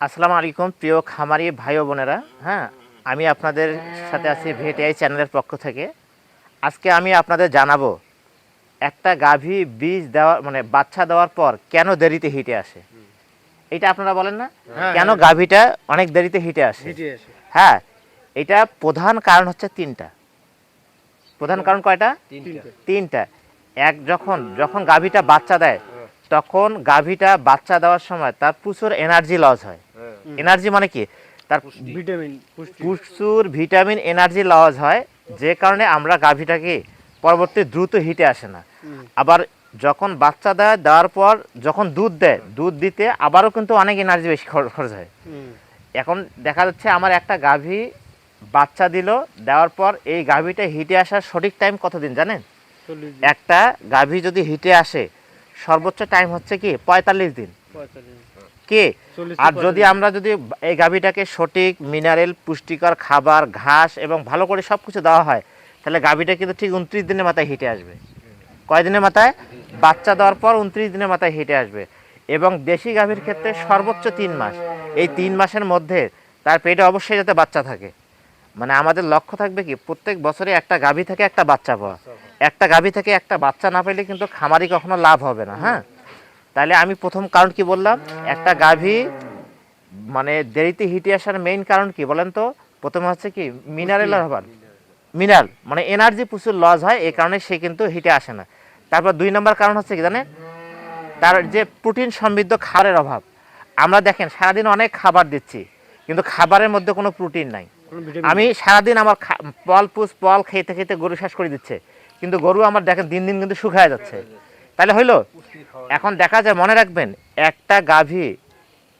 আসসালামু আলাইকুম প্রিয় খামারি ভাই ও বোনেরা। হ্যাঁ আমি আপনাদের সাথে আছি ভেটিআই চ্যানেলের পক্ষ থেকে। আজকে আমি আপনাদের জানাব একটা গাভী বীজ দেওয়া মানে বাচ্চা দেওয়ার পর কেন দেরিতে হিটে আসে? এটা আপনারা বলেন না? হ্যাঁ, কেন হ্যাঁ। গাভীটা অনেক দেরিতে হিটে আসে? হ্যাঁ এটা প্রধান কারণ হচ্ছে তিনটা। প্রধান কারণ কয়টা? তিনটা। এক যখন যখন গাভীটা বাচ্চা দেয় হ্যাঁ। তখন গাভীটা বাচ্চা দেওয়ার সময় তার প্রচুর এনার্জি লস হয়। এনার্জি মানে কি? তার ভিটামিন প্রচুর ভিটামিন এনার্জি লস হয় যে কারণে আমরা গাভীটাকে পরবর্তী দ্রুত হিটে আসে না। আবার যখন বাচ্চা দেয় দেওয়ার পর যখন দুধ দেয় দুধ দিতে আবারও কিন্তু অনেক এনার্জি বেশি খরচ হয়। এখন দেখা যাচ্ছে আমার একটা গাভী বাচ্চা দিল দেওয়ার পর এই গাভীটা হিটে আসার সঠিক টাইম কতদিন জানেন? একটা গাভী যদি হিটে আসে সর্বোচ্চ টাইম হচ্ছে কি? পঁয়তাল্লিশ দিন। কে? আর যদি আমরা যদি এই গাভীটাকে সঠিক মিনারেল পুষ্টিকর খাবার ঘাস এবং ভালো করে সব কিছু দেওয়া হয় তাহলে গাভীটা কিন্তু ঠিক উনত্রিশ দিনের মাথায় হিটে আসবে। কয়দিনের মাথায়? বাচ্চা দেওয়ার পর উনত্রিশ দিনের মাথায় হিটে আসবে। এবং দেশি গাভীর ক্ষেত্রে সর্বোচ্চ তিন মাস। এই তিন মাসের মধ্যে তার পেটে অবশ্যই যাতে বাচ্চা থাকে। মানে আমাদের লক্ষ্য থাকবে কি? প্রত্যেক বছরে একটা গাভী থেকে একটা বাচ্চা পাওয়া। একটা গাভী থেকে একটা বাচ্চা না পেলে কিন্তু খামারি কখনো লাভ হবে না হ্যাঁ? তাহলে আমি প্রথম কারণ কি বললাম? একটা গাভী মানে দেরিতে হিটে আসার মেইন কারণ কি বলেন তো? প্রথমে হচ্ছে কি মিনারেলের অভাব মিনারেল মানে এনার্জি প্রচুর লস হয় এই কারণে সে কিন্তু হিটে আসে না। তারপর দুই নম্বর কারণ হচ্ছে কি জানেন? তার যে প্রোটিন সমৃদ্ধ খাবারের অভাব। আমরা দেখেন সারাদিন অনেক খাবার দিচ্ছি কিন্তু খাবারের মধ্যে কোনো প্রোটিন নাই। আমি সারাদিন আমার পল পুষ পল খেতে খেতে গরু শেষ করে দিচ্ছে। কিন্তু গরু আমার দেখেন দিন দিন কিন্তু শুকায় যাচ্ছে। তাহলে হইল? এখন দেখা যায় মনে রাখবেন একটা গাভী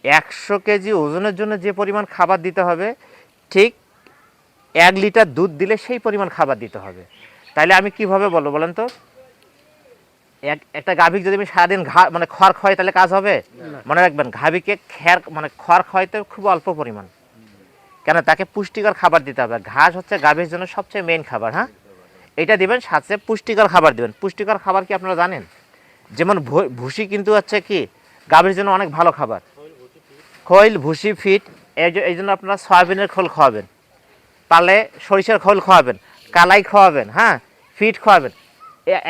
একশো কেজি ওজনের জন্য যে পরিমাণ খাবার দিতে হবে ঠিক এক লিটার দুধ দিলে সেই পরিমাণ খাবার দিতে হবে। তাহলে আমি কীভাবে বলব বলেন তো? এক একটা গাভীকে যদি আমি সারাদিন ঘা মানে খড় খাওয়াই তাহলে কাজ হবে? মনে রাখবেন গাভীকে খ্যার মানে খড় খাওয়াইতে খুব অল্প পরিমাণ। কেন? তাকে পুষ্টিকর খাবার দিতে হবে। ঘাস হচ্ছে গাভীর জন্য সবচেয়ে মেইন খাবার হ্যাঁ? এটা দিবেন সাথে পুষ্টিকর খাবার দিবেন। পুষ্টিকর খাবার কি আপনারা জানেন? যেমন ভুসি কিন্তু হচ্ছে কি, গাভীর জন্য অনেক ভালো খাবার। খৈল, ভুসি, ফিট, এই জন্য আপনারা সয়াবিনের খোল খাওয়াবেন। পারলে সরিষার খোল খাওয়াবেন, কালাই খাওয়াবেন হ্যাঁ? ফিট খাওয়াবেন।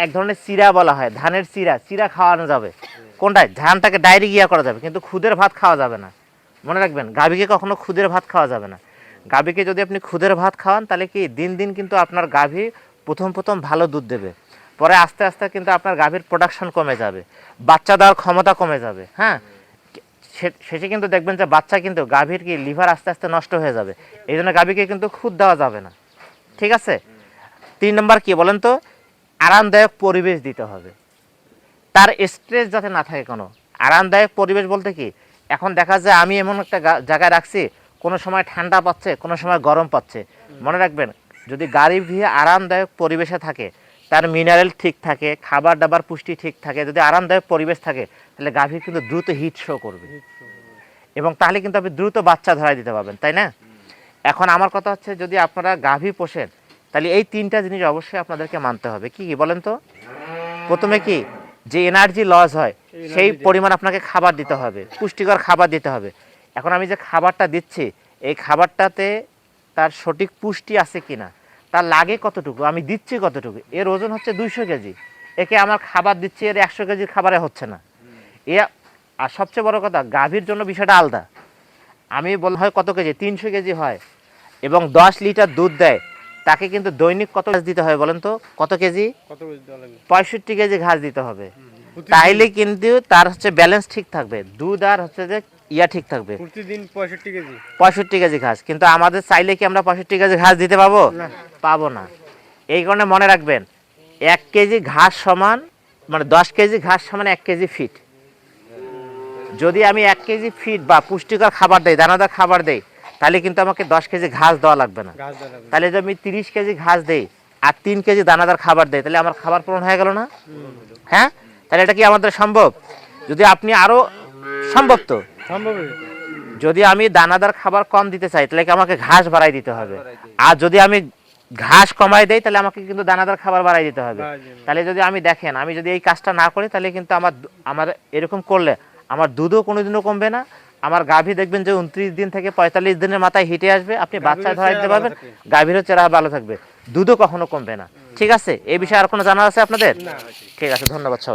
এক ধরনের চিরা বলা হয়, ধানের চিরা। চিরা খাওয়ানো যাবে। কোনটায়? ধানটাকে ডায়েরি গিয়া করা যাবে, কিন্তু খুদের ভাত খাওয়া যাবে না। মনে রাখবেন, গাভীকে কখনো খুদের ভাত খাওয়া যাবে না। গাভীকে যদি আপনি খুদের ভাত খাওয়ান, তাহলে কি দিন দিন কিন্তু আপনার গাভী প্রথম প্রথম ভালো দুধ দেবে। পরে আস্তে আস্তে কিন্তু আপনার গাভীর প্রোডাকশন কমে যাবে। বাচ্চা দেওয়ার ক্ষমতা কমে যাবে হ্যাঁ? শেষে কিন্তু দেখবেন যে বাচ্চা কিন্তু গাভীর কি লিভার আস্তে আস্তে নষ্ট হয়ে যাবে। এই জন্য গাভীকে কিন্তু খুদ দেওয়া যাবে না। ঠিক আছে? তিন নম্বর কি বলেন তো? আরামদায়ক পরিবেশ দিতে হবে। তার স্ট্রেস যাতে না থাকে কোনো। আরামদায়ক পরিবেশ বলতে কি? এখন দেখা যায় আমি এমন একটা জায়গায় রাখছি, কোনো সময় ঠান্ডা পাচ্ছে, কোনো সময় গরম পাচ্ছে। মনে রাখবেন, যদি গাড়ি ভিয়ে আরামদায়ক পরিবেশে থাকে তার মিনারেল ঠিক থাকে খাবার দাবার পুষ্টি ঠিক থাকে যদি আরামদায়ক পরিবেশ থাকে তাহলে গাভীর কিন্তু দ্রুত হিট শো করবে। এবং তাহলে কিন্তু আপনি দ্রুত বাচ্চা ধরাই দিতে পারবেন তাই না? এখন আমার কথা হচ্ছে যদি আপনারা গাভী পোষেন তাহলে এই তিনটা জিনিস অবশ্যই আপনাদেরকে মানতে হবে। কি কি বলেন তো? প্রথমে কি? যে এনার্জি লস হয় সেই পরিমাণ আপনাকে খাবার দিতে হবে পুষ্টিকর খাবার দিতে হবে। এখন আমি যে খাবারটা দিচ্ছি এই খাবারটাতে তার সঠিক পুষ্টি আছে কিনা? তার লাগে কতটুকু আমি দিচ্ছি কতটুকু? এর ওজন হচ্ছে দুইশো কেজি। একে আমার খাবার দিচ্ছি এর একশো কেজির খাবারে হচ্ছে না। এ আর সবচেয়ে বড় কথা গাভীর জন্য বিষয়টা আলাদা। আমি বল হয় কত কেজি? তিনশো কেজি হয়। এবং দশ লিটার দুধ দেয়। তাকে কিন্তু দৈনিক কত ঘাস দিতে হয় বলেন তো? কত কেজি? পঁয়ষট্টি কেজি ঘাস দিতে হবে। তাইলে কিন্তু তার হচ্ছে ব্যালেন্স ঠিক থাকবে। দুধ আর হচ্ছে যে ইয়া ঠিক থাকবে। প্রতিদিন পঁয়ষট্টি কেজি। পঁয়ষট্টি কেজি ঘাস। কিন্তু আমাদের চাইলে কি আমরা পঁয়ষট্টি কেজি ঘাস দিতে পাবো। পাবো না। এই কারণে মনে রাখবেন এক কেজি ঘাস সমান মানে দশ কেজি ঘাস সমান এক কেজি ফিট যদি আমি এক কেজি ফিট বা পুষ্টিকর খাবার দেই দানাদার খাবার দেই তাহলে কিন্তু আমাকে দশ কেজি ঘাস দেওয়া লাগবে না। তাহলে যদি আমি তিরিশ কেজি ঘাস দেই আর তিন কেজি দানাদার খাবার দেয় তাহলে আমার খাবার পূরণ হয়ে গেল না? হ্যাঁ? তাহলে এটা কি আমাদের সম্ভব? যদি আপনি আরও সম্ভব তো? যদি আমি দানাদার খাবার কম দিতে চাই তাহলে কি আমাকে ঘাস বাড়াই দিতে হবে? আর যদি আমি ঘাস কমাই দেই তাহলে আমাকে কিন্তু দানাদার খাবার বাড়াই দিতে হবে। তাহলে যদি আমি দেখেন আমি যদি এই কাজটা না করি তাহলে কিন্তু আমার আমার এরকম করলে আমার দুধও কোনোদিনও কমবে না। আমার গাভী দেখবেন যে উনত্রিশ দিন থেকে পঁয়তাল্লিশ দিনের মাথায় হিটে আসবে। আপনি বাচ্চা ধরা দিতে পারবেন গাভীরও চেহারা ভালো থাকবে। দুধও কখনো কমবে না। ঠিক আছে? এই বিষয়ে আর কোনো জানা আছে আপনাদের? ঠিক আছে ধন্যবাদ সবাই